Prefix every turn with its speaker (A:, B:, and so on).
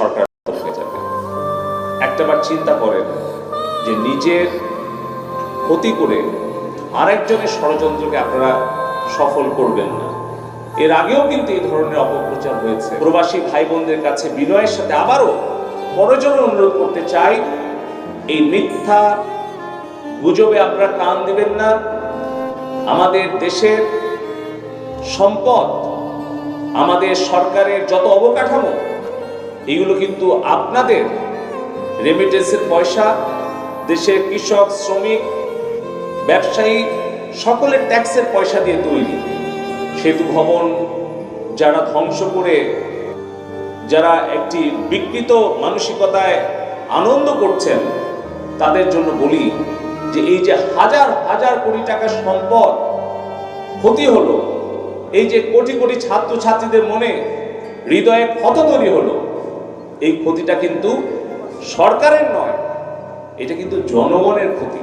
A: সরকার হয়ে যাবে। একটাবার চিন্তা করেন যে নিজের ক্ষতি করে আরেকজনের ষড়যন্ত্রকে আপনারা সফল করবেন না। এর আগেও কিন্তু এই ধরনের অপপ্রচার হয়েছে। প্রবাসী ভাই বোনদের কাছে বিনয়ের সাথে আবারও বড়জোর অনুরোধ করতে চাই, এই মিথ্যা গুজবে আপনারা কান দেবেন না। আমাদের দেশের সম্পদ, আমাদের সরকারের যত অবকাঠামো এগুলো কিন্তু আপনাদের রেমিটেন্সের পয়সা। দেশের কৃষক, শ্রমিক, ব্যবসায়ী, সকলের ট্যাক্সের পয়সা দিয়ে তৈরি। সেতু ভবন, যারা ধ্বংস করে, যারা একটি বিকৃত মানসিকতায় আনন্দ করছেন, তাদের জন্য বলি যে এই যে হাজার হাজার কোটি টাকার সম্পদ ক্ষতি হলো, এই যে কোটি কোটি ছাত্র ছাত্রীদের মনে হৃদয়ে ক্ষত তৈরি হলো এই ক্ষতিটা কিন্তু সরকারের নয় এটা কিন্তু জনগণের ক্ষতি।